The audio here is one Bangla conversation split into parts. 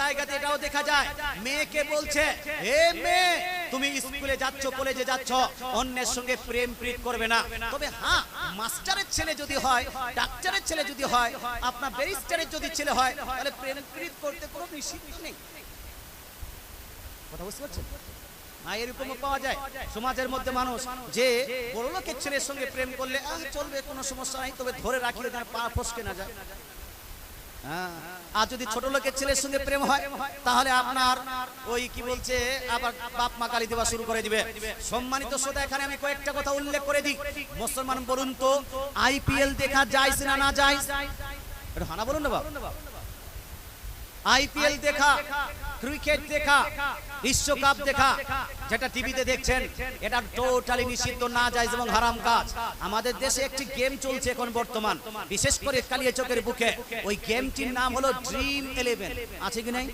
জায়গাতে এটাও দেখা যায়। মেয়েকে বলছে মেয়ে, তুমি স্কুলে যাচ্ছ, কলেজে যাচ্ছ, অন্যের সঙ্গে প্রেম প্রীত করবে না। তবে হ্যাঁ মাস্টারের ছেলে যদি হয়, ডাক্তারের ছেলে যদি হয়, আপনার ব্যারিস্টারের যদি ছেলে হয়, তাহলে প্রেম প্রীত করতে কোনো নিষিদ্ধ নেই। কথা বুঝতে পারছেন? না পাওয়া যায়, সমাজের মধ্যে মানুষ যে বড় লোকের ছেলের সঙ্গে প্রেম করলে চলবে, কোনো সমস্যা নাই, তবে ধরে রাখলে যেন পা ফসকে না যায়। আর যদি ছোট লোকের ছেলের সঙ্গে প্রেম হয়, তাহলে আপনার ওই কি বলছে, আবার বাপ মা গালি দেওয়া শুরু করে দিবে। সম্মানিত শ্রোতা, এখানে আমি কয়েকটা কথা উল্লেখ করে দিই। মুসলমান, বলুন তো, আইপিএল দেখা যায় না না যায় হানা বলুন না বাবা আইপিএল দেখা ক্রিকেট দেখা বিশ্বকাপ দেখা যেটা টিভিতে দেখছেন এটা টোটালি নিষিদ্ধ না যায় এবং হারাম কাজ। আমাদের দেশে একটি গেম চলছে এখন বর্তমান। বিশেষ করে কালিয়া চোখের বুকে। ওই গেমটির নাম হলো ড্রিম ইলেভেন আছে কি নাই?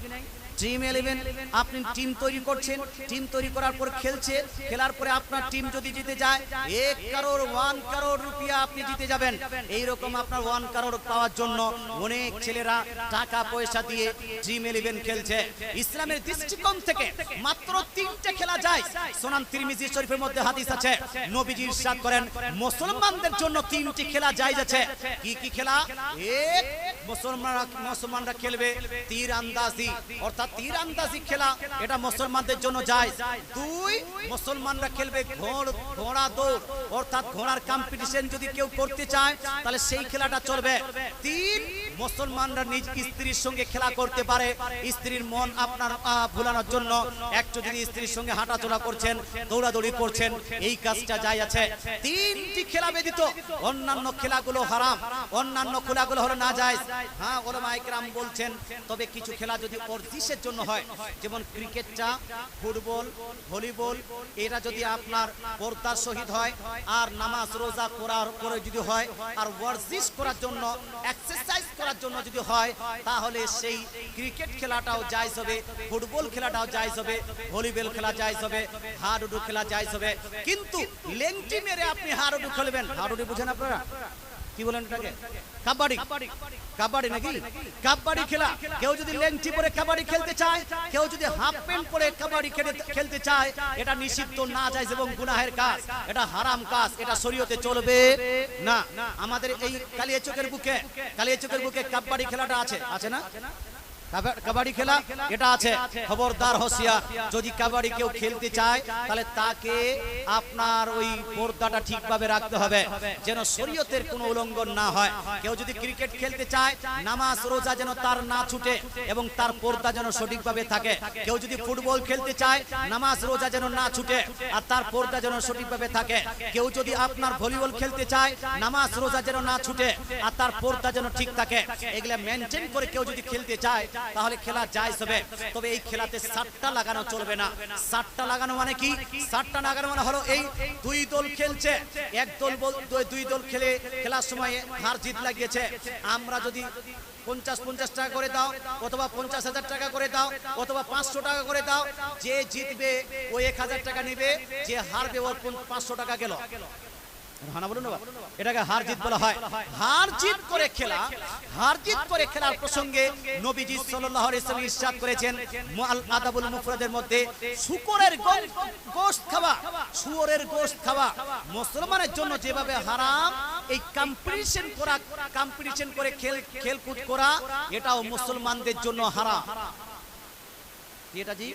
ড্রিম ইলেভেন আপনি টিম তৈরি করছেন টিম তৈরি করার পর খেলছে, খেলার পরে আপনার টিম যদি জিতে যায়, এক কারোর ওয়ান কারোর রুপিয়া আপনি জিতে যাবেন। এই রকম আপনার ওয়ান কারোর পাওয়ার জন্য অনেক ছেলেরা টাকা পয়সা দিয়ে ড্রিম ইলেভেন খেলছে। ইসলামের দৃষ্টিকোণ থেকে মাত্র তিনটে খেলা যায়। সোনান তিরমিজি শরীফের মধ্যে হাদিস আছে। নবীজি ইরশাদ করেন, মুসলমানদের জন্য তিনটি খেলা যায় আছে। কি কি খেলা? এক, মুসলমানরা মুসলমানরা খেলবে তীর আন্দাজি। অর্থাৎ তীর খেলা, এটা মুসলমানদের জন্য যায়। দুই, মুসলমানরা খেলবে ঘোড় ঘোড়া দৌড়, অর্থাৎ ঘোড়ার কম্পিটিশন যদি কেউ করতে চায়, তাহলে সেই খেলাটা চলবে। তিন মুসলমানরা নিজ স্ত্রীর সঙ্গে খেলা করতে পারে। স্ত্রীর মন আপনার ভুলানোর জন্য। একটু যদি স্ত্রীর সঙ্গে হাঁটাচলা করছেন, দৌড়াদৌড়ি করছেন, এই কাজটা যাই আছে। তিনটি খেলা ব্যতীত অন্যান্য খেলাগুলো হারাম। অন্যান্য খেলাগুলো হলো না যায়। হ্যাঁ ওলামা ইকরাম বলছেন, তবে কিছু খেলা যদি অর্জিসের জন্য হয়, যেমন ক্রিকেটটা, ফুটবল, ভলিবল, এরা যদি আপনার পর্দার সহিত হয়, আর নামাজ, রোজা করার পরে যদি হয়, আর ওয়ার্জিস করার জন্য এক্সারসাইজ করার জন্য যদি হয়, তাহলে সেই ক্রিকেট খেলাটাও জায়জ হবে, ফুটবল খেলাটাও জায়জ হবে, ভলিবল খেলা জায়জ হবে, হাডুডু খেলা জায়জ হবে। কিন্তু লেংটি মেরে আপনি হাডুডু খেলবেন। হাডুডু বুঝেন আপনারা? কি বলেন এটাকে? কাবাডি। কাবাডি নাকি? কাবাডি খেলা। কেউ যদি পরে কাবাডি খেলতে চায়, কেউ যদি হাফ প্যান্ট পরে কাবাডি খেলে- খেলতে চায়, এটা নিষিদ্ধ, না যায় এবং গুনাহের কাজ। এটা হারাম কাজ, এটা শরীয়তে চলবে না। আমাদের এই কালিয়া চোখের বুকে কালিয়া চোখের বুকে কাবাডি খেলাটা আছে। আছে না? কাবাডি খেলা, এটা আছে। খবরদার হোসিয়ার, যদি কাবাডি কেউ খেলতে চায়, তাহলে তাকে আপনার ওই পর্দাটা ঠিকভাবে রাখতে হবে, যেন শরীয়তের কোনো উল্লঙ্ঘন না হয়। কেউ যদি ক্রিকেট খেলতে চায়, নামাজ, রোজা যেন তার না ছুটে এবং তার পর্দা যেন সঠিকভাবে থাকে। কেউ যদি ফুটবল খেলতে চায়, নামাজ, রোজা যেন না ছুটে আর তার পর্দা যেন সঠিকভাবে থাকে। কেউ যদি আপনার ভলিবল খেলতে চায়, নামাজ, রোজা যেন না ছুটে আর তার পর্দা যেন ঠিক থাকে। এগুলা মেনটেন করে কেউ যদি খেলতে চায় তাহলে খেলা যায় হবে। তবে এই খেলাতে সাতটা লাগানো চলবে না। সাতটা লাগানো মানে কি? সাতটা লাগানো মানে হলো এই দুই দল খেলছে। এক দল দুই- দল খেলে খেলার সময় হার জিত লাগিয়েছে। আমরা যদি পঞ্চাশ পঞ্চাশ টাকা করে দাও, অথবা পঞ্চাশ হাজার টাকা করে দাও, অথবা পাঁচশো টাকা করে দাও, যে জিতবে ও এক হাজার টাকা নিবে, যে হারবে ওর পাঁচশো টাকা গেল? হার জিত বলা হয়। খেলা হার করে খেলার প্রসঙ্গে মধ্যে, শুকরের শুয়োরের মুসলমানের জন্য যেভাবে হারাম, এই কম্পিটিশন করা কম্পিটিশন করে খেল, খেলকুদ করা, এটাও মুসলমানদের জন্য হারাম। এটা জি?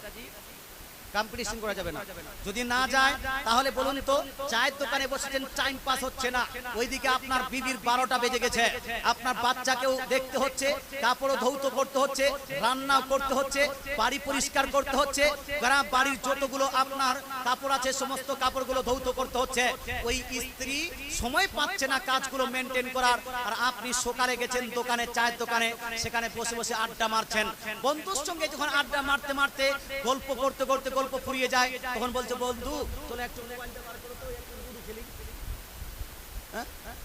কম্পিটিশন করা যাবে না। যদি না যায় তাহলে বলুন তো চায়ের দোকানে বসেছেন টাইম পাস হচ্ছে না। ওইদিকে আপনার বিবির বারোটা বেজে গেছে। আপনার বাচ্চাকেও দেখতে হচ্ছে কাপড়ও ধৌত করতে হচ্ছে রান্নাও করতে হচ্ছে বাড়ি পরিষ্কার করতে হচ্ছে গ্রাম বাড়ির যতগুলো আপনার কাপড় আছে সমস্ত কাপড়গুলো ধৌত করতে হচ্ছে। ওই স্ত্রী সময় পাচ্ছে না কাজগুলো মেনটেন করার। আর আপনি সকালে গেছেন দোকানে চায়ের দোকানে সেখানে বসে বসে আড্ডা মারছেন। বন্ধুর সঙ্গে যখন আড্ডা মারতে মারতে গল্প করতে করতে গল্প ফুরিয়ে যায় তখন বলছে বন্ধু চলো একটু খেলি।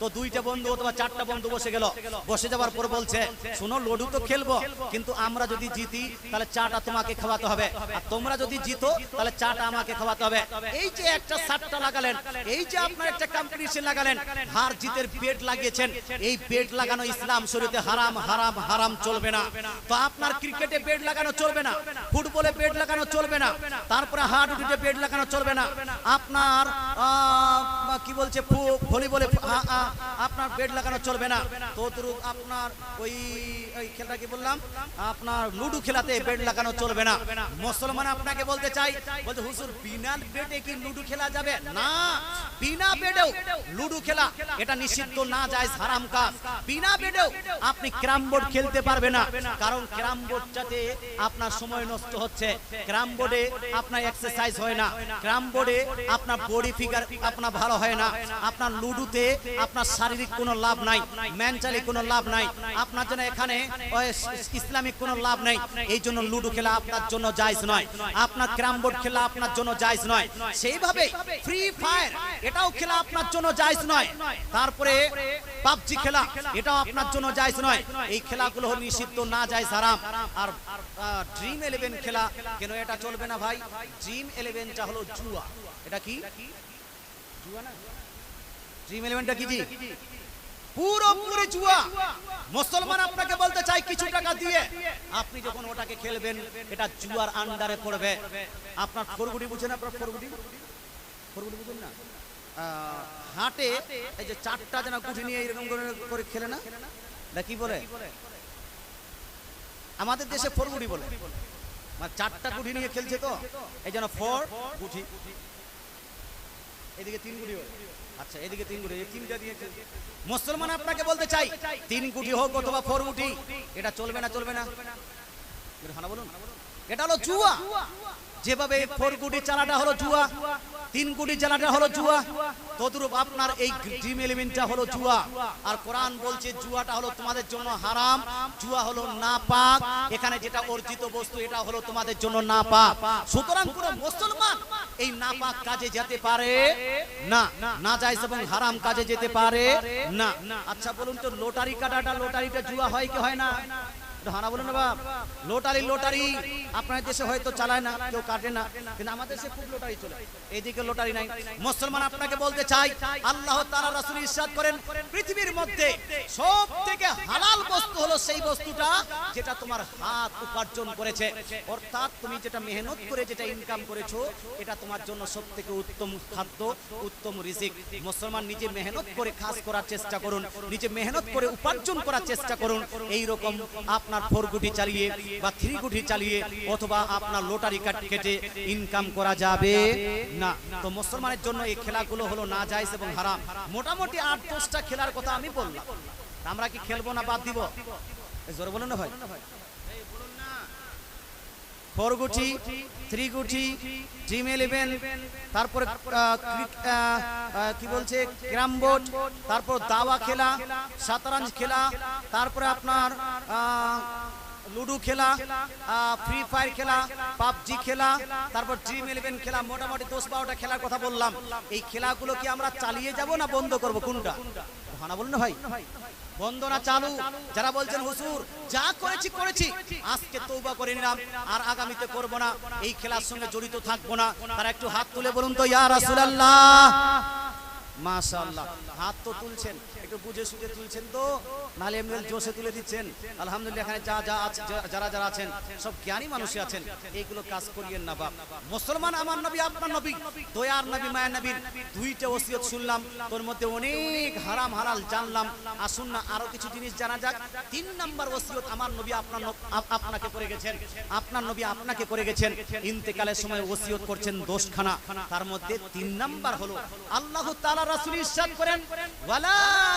তো দুইটা বন্ধু অথবা চারটা বন্ধু বসে গেল। বসে যাওয়ার পর বলছে, শোনো, লডু তো খেলব, কিন্তু আমরা যদি জিতি, তাহলে চাটা তোমাকে খাওয়াতে হবে। আর তোমরা যদি জিতো, তাহলে চাটা আমাকে খাওয়াতে হবে। এই যে একটা সাতটা লাগালেন, এই যে আপনার একটা কম্পিটিশন লাগালেন, হার জিতের বেট লাগিয়েছেন। এই বেট লাগানো ইসলাম শরীতে হারাম হারাম হারাম চলবে না। তো আপনার ক্রিকেটে বেট লাগানো চলবে না ফুটবলে বেট লাগানো চলবে না, তারপরে হাডুডুতে বেট লাগানো চলবে না। আপনার কি বলছে? আ- আ- আপনার বেট লাগানো চলবে না। তো তরু আপনার ওই ওই খেলাটা কি বললাম? আপনার লুডু খেলাতে বেট লাগানো চলবে না। মুসলমান আপনাকে বলতে চাই, বলতে, হুজুর, বিনা বেটে কি লুডু খেলা যাবে? না, বিনা বেডেও লুডু খেলা, এটা নিষিদ্ধ না যায় হারাম কাজ। বিনা বেডেও আপনি ক্যারাম বোর্ড খেলতে পারবে না। কারণ ক্যারাম বোর্ডটাতে আপনার সময় নষ্ট হচ্ছে। ক্যারাম বোর্ডে আপনার এক্সারসাইজ হয় না। ক্যারাম বোর্ডে আপনার বডি ফিগার আপনার ভালো হয় না। আপনার লুডুতে আপনার শারীরিক কোনো লাভ নাই মেন্টালি কোনো লাভ নাই। আপনার জন্য এখানে ইসলামিক কোনো লাভ নেই। এই জন্য লুডু খেলা আপনার জন্য জায়জ নয়। আপনার ক্যারাম বোর্ড খেলা আপনার জন্য জায়জ নয়। সেইভাবে ফ্রি ফায়ার এটাও খেলা আপনার জন্য জায়জ নয়। তারপরে পাবজি খেলা, এটাও আপনার জন্য জায়জ নয়। এই খেলাগুলো নিষিদ্ধ, না যায় হারাম। আর ড্রিম ইলেভেন খেলা, কেন এটা চলবে না ভাই? ড্রিম ইলেভেনটা হলো জুয়া। এটা কি? ড্রিম ইলেভেনটা কি মুসলমান আপনাকে বলতে কিছু টাকা দিয়ে। আপনি যখন ওটাকে খেলবেন এটা আন্ডারে পড়বে। আপনার না। আহ, হাটে এই যে চারটা যেন গুটি নিয়ে এরকম করে খেলে না? কি বলে? আমাদের দেশে ফরগুডি বলে। মানে চারটা গুটি নিয়ে খেলছে তো। এই জন্য ফর গুটি। এদিকে তিন গুটি হোক। আচ্ছা এদিকে তিন গুটি তিনটা দিয়ে মুসলমান আপনাকে বলতে চাই, তিন গুটি হোক অথবা ফোর গুটি এটা চলবে না চলবে না। বলুন এটা হলো জুয়া। যেভাবে ফোর গুটি চালাটা হলো জুয়া তিন কোটি জেলাটা হলো জুয়া। তদ্রূপ আপনার এই ড্রিম এলিমেন্টটা হলো জুয়া। আর কোরআন বলছে জুয়াটা হলো তোমাদের জন্য হারাম। জুয়া হলো না পাক এখানে যেটা অর্জিত বস্তু, এটা হলো তোমাদের জন্য না পাক সুতরাং কোন মুসলমান এই না পাক কাজে যেতে পারে? না। না যায় এবং হারাম কাজে যেতে পারে? না। আচ্ছা বলুন তো, লটারি কাটাটা, লোটারিটা জুয়া হয় কি হয় না? হানা বলুন না বাপ লোটারি লোটারি। আপনার দেশে হয়তো চালায় না, কেউ কাটে না, কিন্তু আমাদের দেশে খুব লোটারি চলে। এইদিকে লোটারি নাই। মুসলমান আপনাকে বলতে চাই, আল্লাহ তাআলা রাসূল ইরশাদ করেন, পৃথিবীর মধ্যে সব থেকে হালাল বস্তু হলো সেই বস্তুটা যেটা তোমার হাত উপার্জন করেছে। অর্থাৎ তুমি যেটা মেহনত করে যেটা ইনকাম করেছ, এটা তোমার জন্য সব থেকে উত্তম খাদ্য, উত্তম রিজিক। মুসলমান নিজে মেহনত করে কাজ করার চেষ্টা করুন, নিজে মেহনত করে উপার্জন করার চেষ্টা করুন। এই রকম আপনার ফোর গুটি চালিয়ে বা থ্রি গুটি চালিয়ে অথবা আপনার লোটারি কাট কেটে ইনকাম করা যাবে না। তো মুসলমানের জন্য এই খেলাগুলো হলো না জায়েজ এবং হারাম। মোটামুটি আট দশটা খেলার কথা আমি বললাম। আমরা কি খেলব না বাদ দিব? জোরে বলুন না ভাই। ফোর গুটি থ্রি গুটি ড্রিম ইলেভেন তারপরে কি বলছে, ক্যারাম বোর্ড, তারপর দাবা খেলা শতরঞ্জ খেলা, তারপরে আপনার লুডো খেলা ফ্রি ফায়ার খেলা, পাবজি খেলা, তারপর ড্রিম ইলেভেন খেলা, মোটামুটি দশ বারোটা খেলার কথা বললাম। এই খেলাগুলো কি আমরা চালিয়ে যাব না বন্ধ করব? কোনটা? বলুন না ভাই বন্দনা চালু, যারা বলছেন হুসুর যা করেছি করেছি, আজকে তৌবা করে নিলাম, আর আগামীতে করব না। এই খেলার সঙ্গে জড়িত থাকব না। তারা একটু হাত তুলে বলুন তো, ইয়া রাসূলুল্লাহ! মাশাআল্লাহ, হাত তো তুলছেন। একটু বুঝে সুঝে তুলছেন তো? নালে এমনি জোশে তুলে দিচ্ছেন। আলহামদুলিল্লাহ, এখানে যা যা যারা যারা আছেন, সব জ্ঞানী মানুষই আছেন। এইগুলো কাজ করিয়েন না বাপ। মুসলমান আমার নবী, আপনার নবী, দয়ার নবী, মায়ের নবীর দুইটা ওসিয়ত শুনলাম। তোর মধ্যে অনেক হারাম, হালাল জানলাম। আসুন না, আরও কিছু জিনিস জানা যাক। তিন নাম্বার ওসিয়ত আমার নবী আপনার আপনাকে করে গেছেন। আপনার নবী আপনাকে করে গেছেন। ইন্তেকালের সময় ওসিয়ত করছেন দোষখানা তার মধ্যে তিন নাম্বার হলো, আল্লাহ তাআলা রাসূল ইরশাদ করেন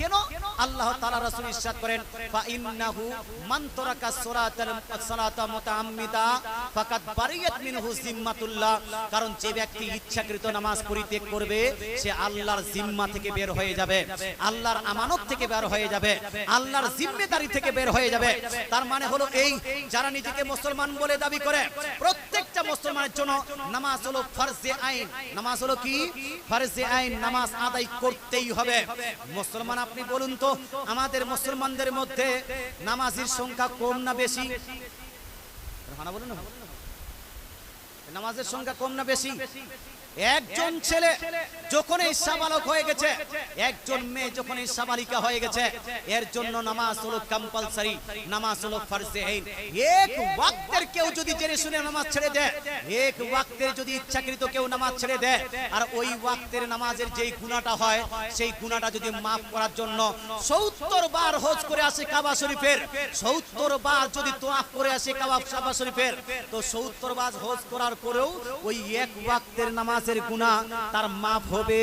কেন? আল্লাহ তাআলা রাসূল ইরশাদ করেন ফা ইন্নাহু মান তারাকা সালাতাল সালাতা মুতাআম্মিদা ফাকাদ বারিয়াত মিনহু জিম্মাতুল্লাহ কারণ যে ব্যক্তি ইচ্ছাকৃত নামাজ পরিত্যাগ করবে, সে আল্লাহর জিম্মা থেকে বের হয়ে যাবে, আল্লাহর আমানত থেকে বের হয়ে যাবে, আল্লাহর জিম্মেদারি থেকে বের হয়ে যাবে। তার মানে হলো এই, যারা নিজেকে মুসলমান বলে দাবি করে, প্রত্যেকটা মুসলমানের জন্য নামাজ হলো ফরজে আইন। নামাজ হলো কি? ফরজে আইন, নামাজ আদায় করতেই হবে। মুসলমান আপনি বলুন তো, আমাদের মুসলমানদের মধ্যে নামাজির সংখ্যা কম না বেশি? নামাজের সংখ্যা কম না বেশি? একজন ছেলে যখন এই সাবালক হয়ে গেছে একজন মেয়ে যখন এই সাবালিকা হয়ে গেছে এর জন্য নামাজ হলো কম্পালসারি নামাজ হলো ফরজে আইন এক ওয়াক্তের কেউ যদি জেনে শুনে নামাজ ছেড়ে দেয় এক ওয়াক্তের যদি ইচ্ছাকৃত কেউ নামাজ ছেড়ে দেয় আর ওই ওয়াক্তের নামাজের যেই গুনাহটা হয় সেই গুনাহটা যদি মাফ করার জন্য 70 বার হজ করে আসে কাবা শরীফের 70 বার যদি তোয়াফ করে আসে কাবা শরীফের তো 70 বার হজ করার পরেও ওই এক ওয়াক্তের নামাজের গুণা তার মাফ হবে।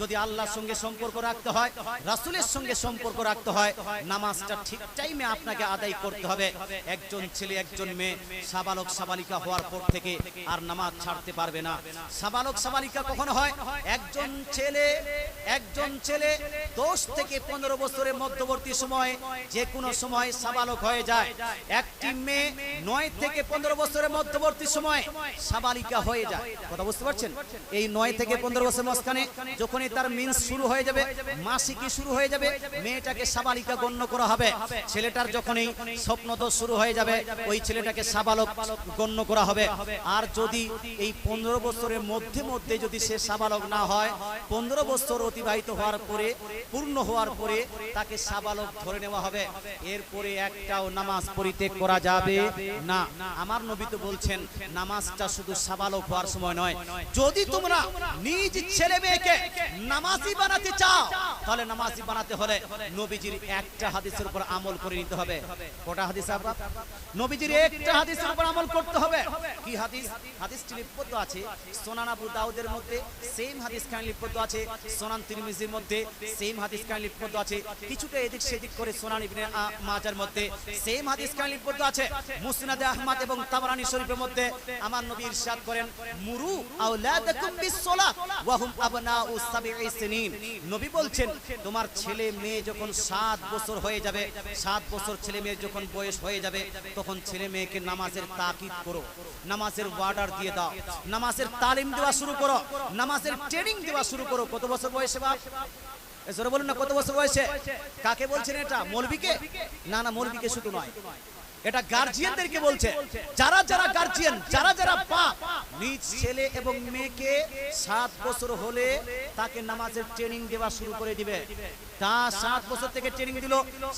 যদি আল্লাহর সঙ্গে সম্পর্ক রাখতে হয়, রাসূলের সঙ্গে সম্পর্ক রাখতে হয়, নামাজটা ঠিক টাইমে আপনাকে আদায় করতে হবে। একজন ছেলে, একজন মেয়ে সাবালক, সাবালিকা হওয়ার পর থেকে আর নামাজ ছাড়তে পারবে না। সাবালক, সাবালিকা কখন হয়? একজন ছেলে একজন ছেলে দশ থেকে পনেরো বছরের মধ্যবর্তী সময়, যে কোনো সময় সাবালক হয়ে যায়। একটি মেয়ে নয় থেকে পনেরো বছরের মধ্যবর্তী সময় সাবালিকা হয়ে যায়। কথা বুঝতে পারছেন? এই নয় থেকে পনেরো বছর মাঝখানে যখনই তার মিন্স শুরু হয়ে যাবে, মাসিকি শুরু হয়ে যাবে, মেয়েটাকে সাবালিকা গণ্য করা হবে। ছেলেটার যখনই স্বপ্নদোষ শুরু হয়ে যাবে, ওই ছেলেটাকে সাবালক গণ্য করা হবে। আর যদি এই পনেরো বছরের মধ্যে মধ্যে যদি সে সাবালক না হয়, পনেরো বছর অতিবাহিত হওয়ার পরে, পূর্ণ হওয়ার পরে তাকে সাবালক ধরে নেওয়া হবে। এরপরে একটাও নামাজ পরিত্যাগ করা যাবে না। আমার নবী তো বলছেন, নামাজটা শুধু সাবালক হওয়ার সময় নয়। যদি তোমরা নিজ ছেলে মেয়েকে নামাজি বানাতে চাও তাহলে নামাজি বানাতে হলে নবীজির একটা হাদিসের উপর আমল করে নিতে হবে। কটা হাদিস আপনার নবীজির একটা হাদিসের উপর আমল করতে হবে। কি হাদিস? হাদিসটি লিপিবদ্ধ আছে সোনান আবু দাউদের মধ্যে সেম হাদিস খান লিপিবদ্ধ আছে? সোনান তিরমিজির মধ্যে সেম হাদিস খান লিপিবদ্ধ আছে? কিছুটা এদিক সেদিক করে সোনান ইবনে মাজার মধ্যে সেম হাদিস খান লিপিবদ্ধ আছে? মুসনাদে আহমদ এবং তাবরানী শরীফের মধ্যে আমার নবী ইরশাদ করেন মুরু আওলাদাকুম বিসসালাত ওয়া হুম আবনাউ সাবঈ সিনিন নবী বলছেন, তোমার ছেলে মেয়ে যখন সাত বছর হয়ে যাবে, সাত বছর ছেলে মেয়ের যখন বয়স হয়ে যাবে, তখন ছেলে মেয়েকে নামাজের তাকিদ করো। নামাজের ওয়ার্ডার দিয়ে দাও। নামাজের তালিম দেওয়া শুরু করো। নামাজের ট্রেনিং দেওয়া শুরু করো। কত বছর বয়সে জোরে বলুন না, কত বছর বয়সে? কাকে বলছেন এটা? মৌলবীকে না না মৌলবীকে শুধু নয়। এটা গার্জিয়ানদেরকে বলছে। যারা যারা গার্জিয়ান যারা যারা পা নিজ ছেলে এবং মেয়েকে সাত বছর হলে তাকে নামাজের ট্রেনিং দেওয়া শুরু করে দিবে। তা সাত বছর থেকে ট্রেনিং দিল।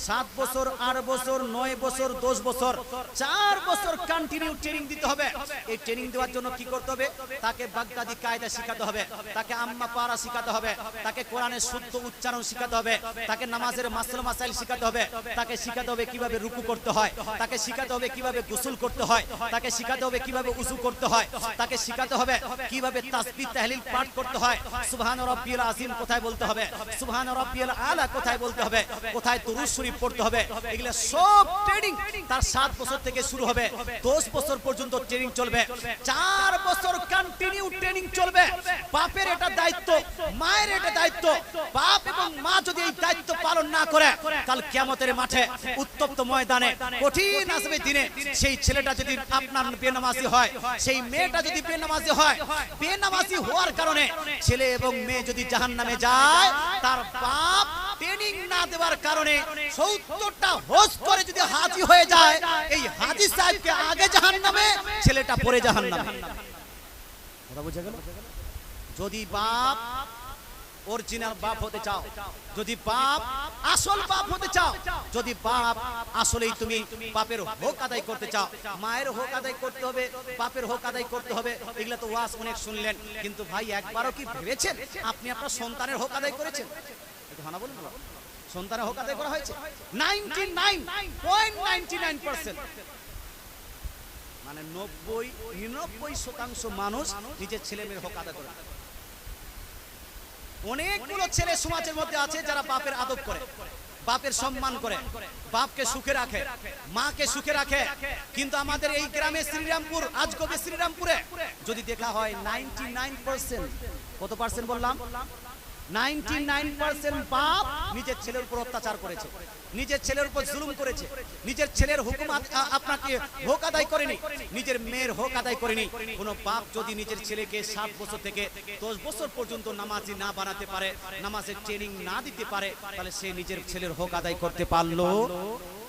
সাত বছর, আট বছর, নয় বছর, দশ বছর, চার বছর কন্টিনিউ ট্রেনিং দিতে হবে। এই ট্রেনিং দেওয়ার জন্য কি করতে হবে? তাকে বাগদাদি কায়দা শেখাতে হবে, তাকে আম্মা পারা শেখাতে হবে, তাকে কোরআনের শুদ্ধ উচ্চারণ শেখাতে হবে, তাকে নামাজের মাসল মাসাইল শেখাতে হবে, তাকে শেখাতে হবে কীভাবে রুকু করতে হয়, তাকে শেখাতে হবে কীভাবে গোসল করতে হয়, তাকে শেখাতে হবে কীভাবে উজু করতে হয়, তাকে শেখাতে হবে কীভাবে তাসবিহ, তাহলিল পাঠ করতে হয়। সুবহান রাব্বিয়াল আযীম কোথায় বলতে হবে? সুবহান আলা কোথায় বলতে হবে? কোথায় দুরূদ শরীফ পড়তে হবে? এগুলা সব ট্রেনিং তার 7 বছর থেকে শুরু হবে। 10 বছর পর্যন্ত ট্রেনিং চলবে। 4 বছর কন্টিনিউ ট্রেনিং চলবে। বাপের এটা দায়িত্ব, মায়ের এটা দায়িত্ব। বাপ এবং মা যদি এই দায়িত্ব পালন না করে কাল কিয়ামতের মাঠে উত্তপ্ত ময়দানে কঠিন আসবে দিনে। সেই ছেলেটা যদি আপনার বেনামাজি হয়, সেই মেয়েটা যদি বেনামাজি হয়, বেনামাজি হওয়ার কারণে ছেলে এবং মেয়ে যদি জাহান্নামে যায়, তার বাপ ট্রেনিং না দেওয়ার কারণে সত্তরটা হোস করে যদি হাজি হয়ে যায়, এই হাজি সাহেবকে আগে জাহান্নামে, ছেলেটা পরে বুঝে গেল? যদি বাপ অরিজিনাল বাপ হতে চাও, যদি বাপ আসল বাপ হতে চাও, যদি বাপ আসলেই তুমি বাপের হক আদায় করতে চাও, মায়ের হক আদায় করতে হবে, বাপের হক আদায় করতে হবে, এগুলা তো ওয়াজ অনেক শুনলেন, কিন্তু ভাই একবারও কি ভেবেছেন? আপনি আপনার সন্তানের হক আদায় করেছেন? একটু হানা বলুন আদায় করা হয়েছে? Ninety nine point ninety nine percent. মানে নব্বই, নিরানব্বই শতাংশ মানুষ নিজের ছেলে মেয়ের আদায় করে। অনেকগুলো ছেলে সমাজের মধ্যে আছে যারা বাপের আদব করে, বাপের সম্মান করে, বাপকে সুখে রাখে, মাকে সুখে রাখে। কিন্তু আমাদের এই গ্রামে শ্রীরামপুর আজ আজগবে শ্রীরামপুরে যদি দেখা হয় নাইনটি নাইন পার্সেন্ট, কত পার্সেন্ট বললাম? নিজের ছেলের উপর অত্যাচার করেছে। নিজের ছেলের উপর জুলুম করেছে। নিজের ছেলের হুকুম আপনাকে হোক আদায় করেনি। নিজের মেয়ের হোক আদায় করেনি। কোনো বাপ যদি নিজের ছেলেকে সাত বছর থেকে দশ বছর পর্যন্ত নামাজি না বানাতে পারে, নামাজের ট্রেনিং না দিতে পারে, তাহলে সে নিজের ছেলের হোক আদায় করতে পারল।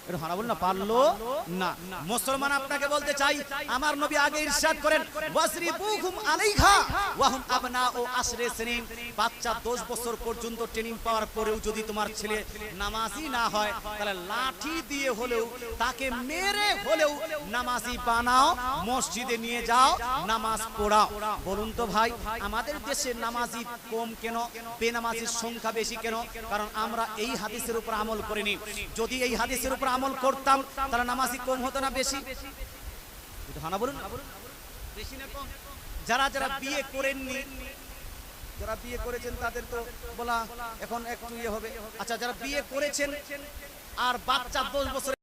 এটা হারা বল না, পারল না। মুসলমান আপনাকে বলতে চাই, আমার নবী আগে ইরশাদ করেন ওয়াসরিবুহুম আলাইহা ওয়াহুম আবনা ও আশরে সিনিন। বাচ্চা 10 বছর পর্যন্ত ট্রেনিং পাওয়ার পরেও যদি তোমার ছেলে নামাজি না তাহলে লাঠি দিয়ে হলেও, তাকে মেরে হলেও নামাজি বানাও, মসজিদে নিয়ে যাও, নামাজ পড়াও। বলুন তো ভাই, আমাদের দেশে নামাজি কম কেন? বেনামাজির সংখ্যা বেশি কেন? কারণ আমরা এই হাদিসের উপর আমল করিনি। যদি এই হাদিসের উপর আমল করতাম তারা নামাজি কম হতো না বেশি? হানা বলুন বেশি না কম। যারা যারা বিয়ে করেননি যারা বিয়ে করেছেন তাদের তো বলা এখন একটু ইয়ে হবে। আচ্ছা যারা বিয়ে করেছেন আর বাচ্চা দশ বছর